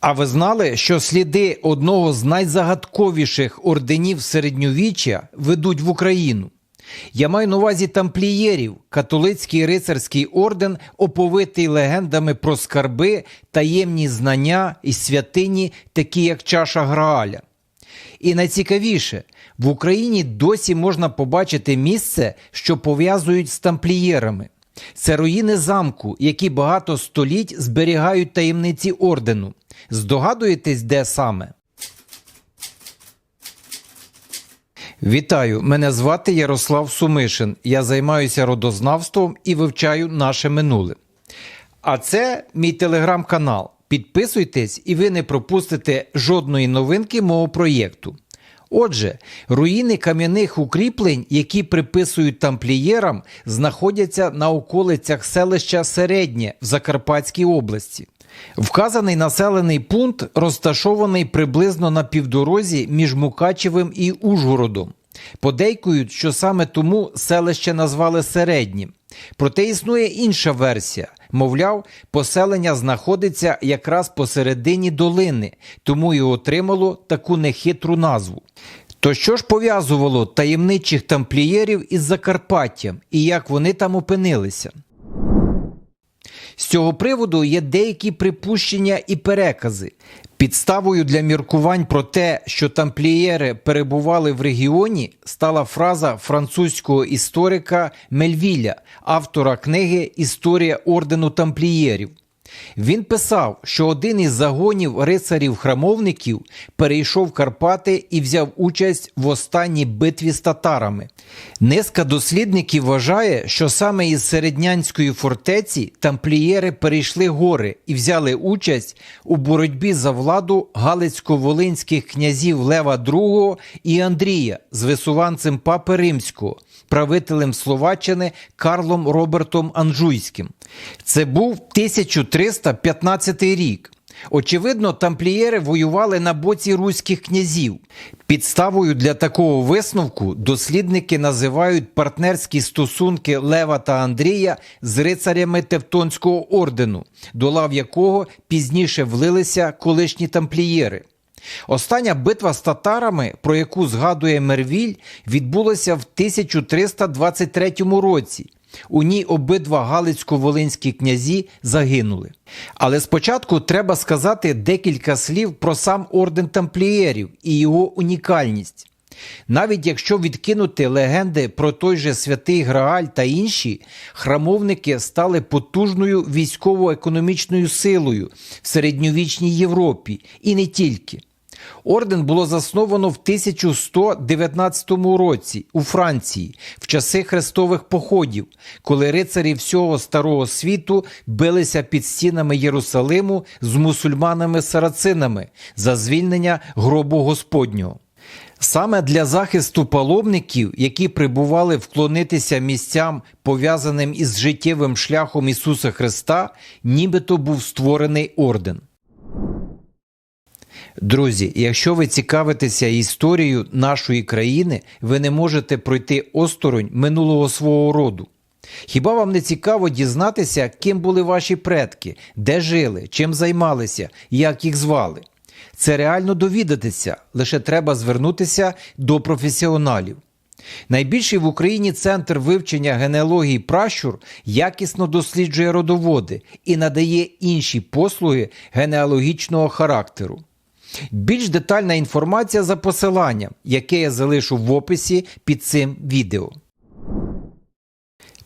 А ви знали, що сліди одного з найзагадковіших орденів середньовіччя ведуть в Україну? Я маю на увазі тамплієрів, католицький рицарський орден, оповитий легендами про скарби, таємні знання і святині, такі як чаша Грааля. І найцікавіше, в Україні досі можна побачити місце, що пов'язують з тамплієрами. Це руїни замку, які багато століть зберігають таємниці ордену. Здогадуєтесь, де саме? Вітаю! Мене звати Ярослав Сумишин. Я займаюся родознавством і вивчаю наше минуле. А це мій телеграм-канал. Підписуйтесь, і ви не пропустите жодної новинки мого проєкту. Отже, руїни кам'яних укріплень, які приписують тамплієрам, знаходяться на околицях селища Середнє в Закарпатській області. Вказаний населений пункт розташований приблизно на півдорозі між Мукачевим і Ужгородом. Подейкують, що саме тому селище назвали середнім. Проте існує інша версія. Мовляв, поселення знаходиться якраз посередині долини, тому і отримало таку нехитру назву. То що ж пов'язувало таємничих тамплієрів із Закарпаттям і як вони там опинилися? З цього приводу є деякі припущення і перекази. Підставою для міркувань про те, що тамплієри перебували в регіоні, стала фраза французького історика Мельвіля, автора книги Історія ордену тамплієрів. Він писав, що один із загонів рицарів-храмовників перейшов Карпати і взяв участь в останній битві з татарами. Низка дослідників вважає, що саме із середнянської фортеці тамплієри перейшли гори і взяли участь у боротьбі за владу галицько-волинських князів Лева II і Андрія з висуванцем Папи Римського, правителем Словаччини Карлом Робертом Анжуйським. Це був 1315 рік. Очевидно, тамплієри воювали на боці руських князів. Підставою для такого висновку дослідники називають партнерські стосунки Лева та Андрія з рицарями Тевтонського ордену, до лав якого пізніше влилися колишні тамплієри. Остання битва з татарами, про яку згадує Мервіль, відбулася в 1323 році. У ній обидва галицько-волинські князі загинули. Але спочатку треба сказати декілька слів про сам орден тамплієрів і його унікальність. Навіть якщо відкинути легенди про той же святий Грааль та інші, храмовники стали потужною військово-економічною силою в середньовічній Європі і не тільки. Орден було засновано в 1119 році у Франції в часи хрестових походів, коли рицарі всього старого світу билися під стінами Єрусалиму з мусульманами-сарацинами за звільнення гробу Господнього. Саме для захисту паломників, які прибували вклонитися місцям, пов'язаним із життєвим шляхом Ісуса Христа, нібито був створений орден. Друзі, якщо ви цікавитеся історією нашої країни, ви не можете пройти осторонь минулого свого роду. Хіба вам не цікаво дізнатися, ким були ваші предки, де жили, чим займалися, як їх звали? Це реально довідатися, лише треба звернутися до професіоналів. Найбільший в Україні центр вивчення генеалогії пращур якісно досліджує родоводи і надає інші послуги генеалогічного характеру. Більш детальна інформація за посиланням, яке я залишу в описі під цим відео.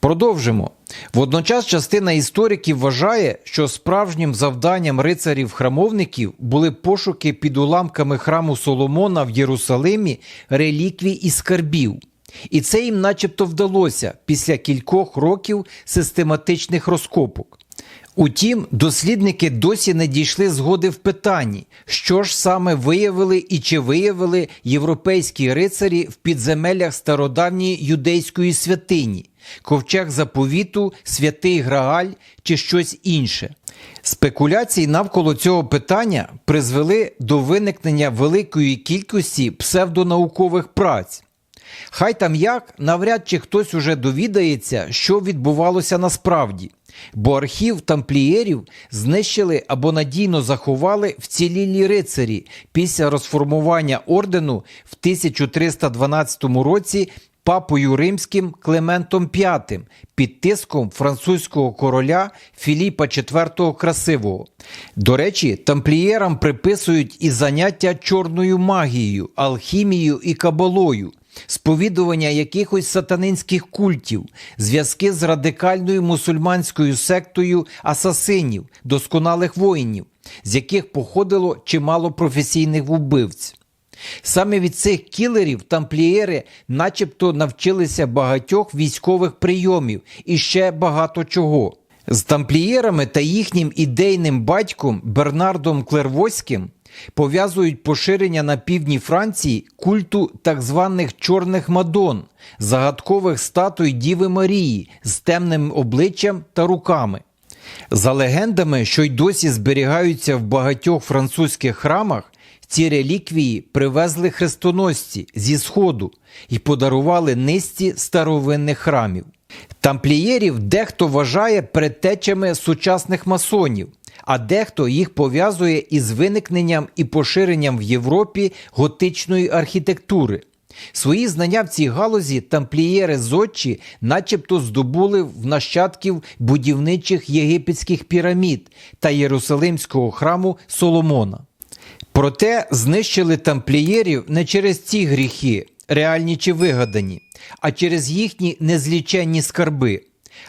Продовжимо. Водночас частина істориків вважає, що справжнім завданням рицарів-храмовників були пошуки під уламками храму Соломона в Єрусалимі реліквій і скарбів. І це їм начебто вдалося після кількох років систематичних розкопок. Утім, дослідники досі не дійшли згоди в питанні, що ж саме виявили і чи виявили європейські рицарі в підземеллях стародавньої юдейської святині, ковчег заповіту, святий Грааль чи щось інше. Спекуляції навколо цього питання призвели до виникнення великої кількості псевдонаукових праць. Хай там як, навряд чи хтось уже довідається, що відбувалося насправді, бо архів тамплієрів знищили або надійно заховали вцілілі рицарі після розформування ордену в 1312 році папою римським Клементом V під тиском французького короля Філіпа IV Красивого. До речі, тамплієрам приписують і заняття чорною магією, алхімією і кабалою, сповідування якихось сатанинських культів, зв'язки з радикальною мусульманською сектою асасинів, досконалих воїнів, з яких походило чимало професійних вбивць. Саме від цих кілерів тамплієри начебто навчилися багатьох військових прийомів і ще багато чого. З тамплієрами та їхнім ідейним батьком Бернардом Клервоським пов'язують поширення на півдні Франції культу так званих чорних мадон, загадкових статуй Діви Марії з темним обличчям та руками. За легендами, що й досі зберігаються в багатьох французьких храмах, ці реліквії привезли хрестоносці зі Сходу і подарували низці старовинних храмів. Тамплієрів дехто вважає предтечами сучасних масонів, а дехто їх пов'язує із виникненням і поширенням в Європі готичної архітектури. Свої знання в цій галузі тамплієри зодчі начебто здобули в нащадків будівничих єгипетських пірамід та Єрусалимського храму Соломона. Проте знищили тамплієрів не через ці гріхи, реальні чи вигадані, а через їхні незліченні скарби.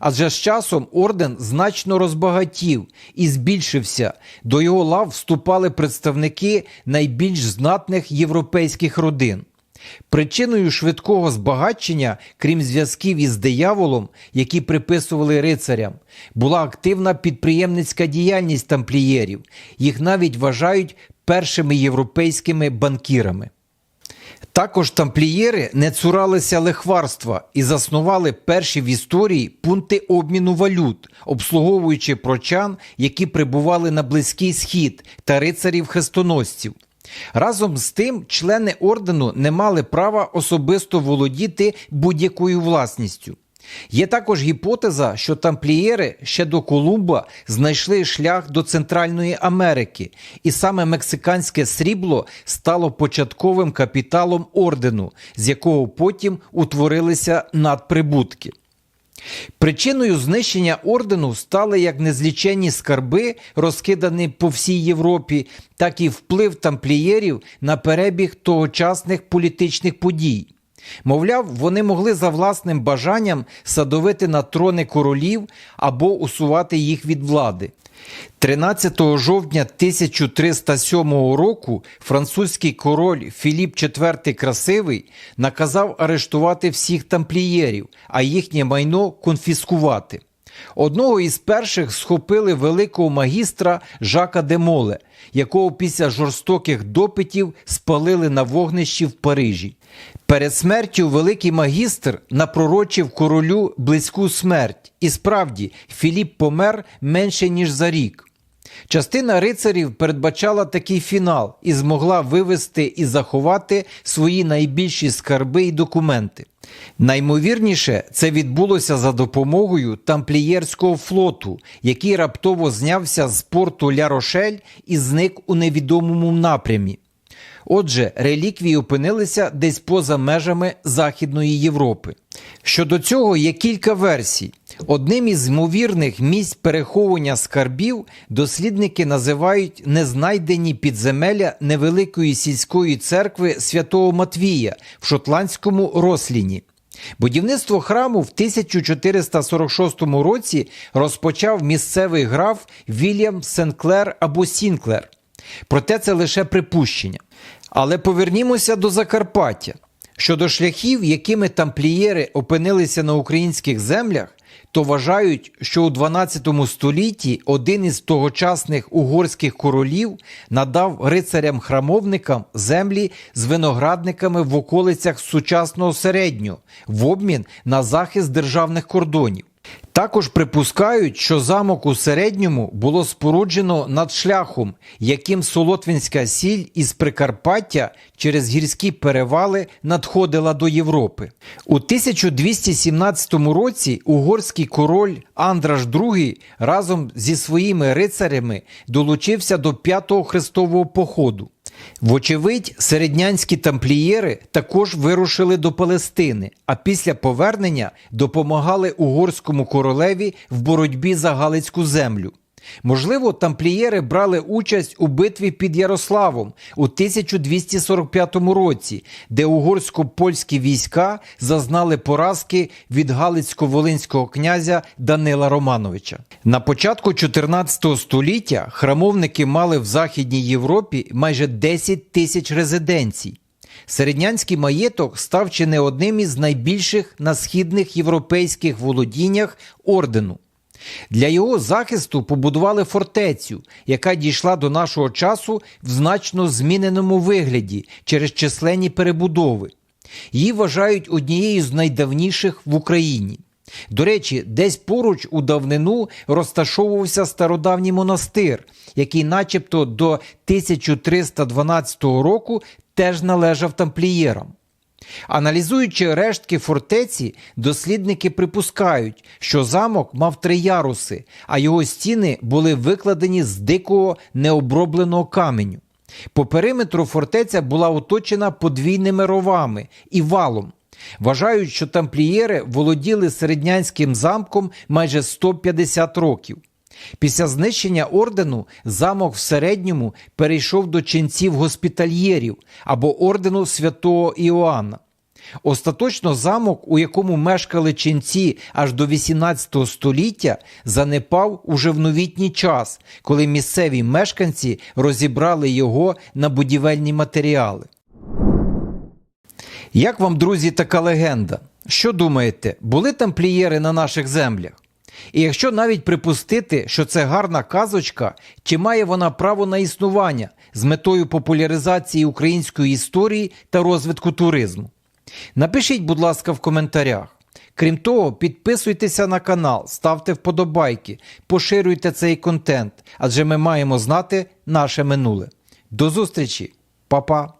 Адже з часом орден значно розбагатів і збільшився. До його лав вступали представники найбільш знатних європейських родин. Причиною швидкого збагачення, крім зв'язків із дияволом, які приписували рицарям, була активна підприємницька діяльність тамплієрів. Їх навіть вважають першими європейськими банкірами. Також тамплієри не цуралися лихварства і заснували перші в історії пункти обміну валют, обслуговуючи прочан, які прибували на Близький Схід та рицарів-хрестоносців. Разом з тим, члени ордену не мали права особисто володіти будь-якою власністю. Є також гіпотеза, що тамплієри ще до Колумба знайшли шлях до Центральної Америки, і саме мексиканське срібло стало початковим капіталом ордену, з якого потім утворилися надприбутки. Причиною знищення ордену стали як незліченні скарби, розкидані по всій Європі, так і вплив тамплієрів на перебіг тогочасних політичних подій. Мовляв, вони могли за власним бажанням садовити на трони королів або усувати їх від влади. 13 жовтня 1307 року французький король Філіп IV Красивий наказав арештувати всіх тамплієрів, а їхнє майно конфіскувати. Одного із перших схопили великого магістра Жака де Моле, якого після жорстоких допитів спалили на вогнищі в Парижі. Перед смертю великий магістр напророчив королю близьку смерть, і справді Філіп помер менше ніж за рік. Частина рицарів передбачала такий фінал і змогла вивести і заховати свої найбільші скарби і документи. Наймовірніше, це відбулося за допомогою тамплієрського флоту, який раптово знявся з порту Ля-Рошель і зник у невідомому напрямі. Отже, реліквії опинилися десь поза межами Західної Європи. Щодо цього є кілька версій. Одним із ймовірних місць переховування скарбів дослідники називають незнайдені підземелля невеликої сільської церкви святого Матвія в шотландському Росліні. Будівництво храму в 1446 році розпочав місцевий граф Вільям Сенклер або Сінклер. Проте це лише припущення. Але повернімося до Закарпаття. Щодо шляхів, якими тамплієри опинилися на українських землях, то вважають, що у 12 столітті один із тогочасних угорських королів надав рицарям-храмовникам землі з виноградниками в околицях сучасного середнього в обмін на захист державних кордонів. Також припускають, що замок у середньому було споруджено над шляхом, яким Солотвинська сіль із Прикарпаття через гірські перевали надходила до Європи. У 1217 році угорський король Андраш II разом зі своїми рицарями долучився до п'ятого хрестового походу. Вочевидь, середнянські тамплієри також вирушили до Палестини, а після повернення допомагали угорському королеві в боротьбі за Галицьку землю. Можливо, тамплієри брали участь у битві під Ярославом у 1245 році, де угорсько-польські війська зазнали поразки від Галицько-волинського князя Данила Романовича. На початку 14 століття храмовники мали в Західній Європі майже 10 тисяч резиденцій. Середнянський маєток став чи не одним із найбільших на східних європейських володіннях ордену. Для його захисту побудували фортецю, яка дійшла до нашого часу в значно зміненому вигляді через численні перебудови. Її вважають однією з найдавніших в Україні. До речі, десь поруч у давнину розташовувався стародавній монастир, який, начебто, до 1312 року теж належав тамплієрам. Аналізуючи рештки фортеці, дослідники припускають, що замок мав три яруси, а його стіни були викладені з дикого необробленого каменю. По периметру фортеця була оточена подвійними ровами і валом. Вважають, що тамплієри володіли середнянським замком майже 150 років. Після знищення ордену замок в середньому перейшов до ченців госпітальєрів або ордену святого Іоанна. Остаточно замок, у якому мешкали ченці аж до 18 століття, занепав уже в новітній час, коли місцеві мешканці розібрали його на будівельні матеріали. Як вам, друзі, така легенда? Що думаєте, були тамплієри на наших землях? І якщо навіть припустити, що це гарна казочка, чи має вона право на існування з метою популяризації української історії та розвитку туризму? Напишіть, будь ласка, в коментарях. Крім того, підписуйтеся на канал, ставте вподобайки, поширюйте цей контент, адже ми маємо знати наше минуле. До зустрічі, Па-па!